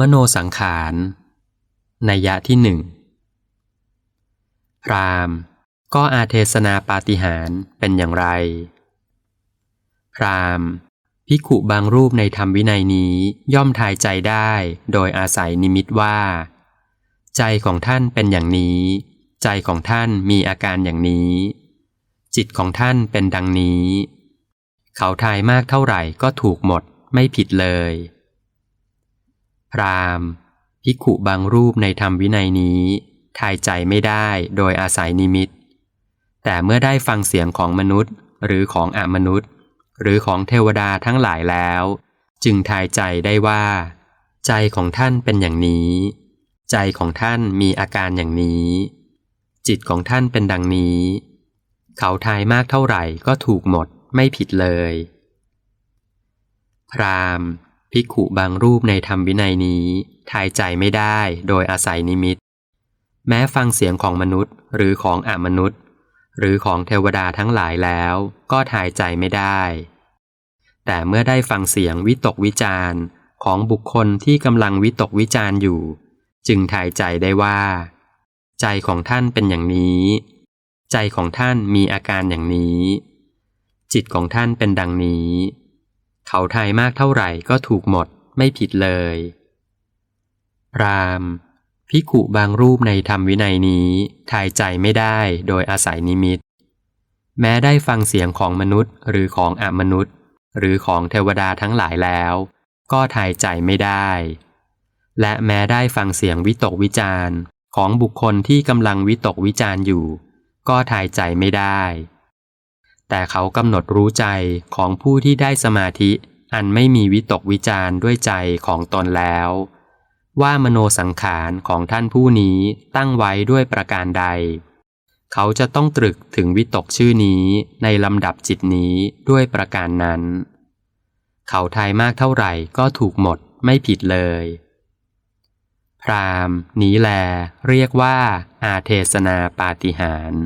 มโนสังขารนัยยะที่หนึ่งพรามก็อาเทศนาปาฏิหารเป็นอย่างไรพรามณ์ภิขุบางรูปในธรรมวินัยนี้ย่อมทายใจได้โดยอาศัยนิมิตว่า ใจของท่านเป็นอย่างนี้ ใจของท่านมีอาการอย่างนี้ จิตของท่านเป็นดังนี้ เขาทายมากเท่าไหร่ก็ถูกหมดไม่ผิดเลย พรามณ์ภิกขุบางรูปในธรรมวินัยนี้ ทายใจไม่ได้โดยอาศัยนิมิต แต่เมื่อได้ฟังเสียงของมนุษย์ หรือของอมนุษย์ หรือของเทวดาทั้งหลายแล้ว จึงทายใจได้ว่า ใจของท่านเป็นอย่างนี้ ใจของท่านมีอาการอย่างนี้ จิตของท่านเป็นดังนี้ เขาทายมากเท่าไหร่ก็ถูกหมดไม่ผิดเลย พรามณ์ ภิกขุบางรูปในธรรมวินัยนี้ทายใจไม่ได้โดยอาศัยนิมิต แม้ฟังเสียงของมนุษย์หรือของอมนุษย์ หรือของเทวดาทั้งหลายแล้วก็ทายใจไม่ได้ แต่เมื่อได้ฟังเสียงวิตกวิจารณ์ของบุคคลที่กำลังวิตกวิจารณ์อยู่ จึงทายใจได้ว่า ใจของท่านเป็นอย่างนี้ ใจของท่านมีอาการอย่างนี้ จิตของท่านเป็นดังนี้ เขาทายมากเท่าไหร่ก็ถูกหมดไม่ผิดเลย พรามณ์ภิกุบางรูปในธรรมวินัยนี้ทายใจไม่ได้โดยอาศัยนิมิต แม้ได้ฟังเสียงของมนุษย์หรือของอมนุษย์ หรือของเทวดาทั้งหลายแล้ว ก็ทายใจไม่ได้ และแม้ได้ฟังเสียงวิตกวิจารณ์ ของบุคคลที่กำลังวิตกวิจารณ์อยู่ ก็ทายใจไม่ได้ แต่เขากำหนดรู้ใจของผู้ที่ได้สมาธิ อันไม่มีวิตกวิจารด้วยใจของตนแล้ว ว่ามโนสังขารของท่านผู้นี้ตั้งไว้ด้วยประการใด เขาจะต้องตรึกถึงวิตกชื่อนี้ในลำดับจิตนี้ด้วยประการนั้น เขาทายมากเท่าไหร่ก็ถูกหมดไม่ผิดเลย พรามนี้แล เรียกว่าอาเทศนาปาฏิหาริย์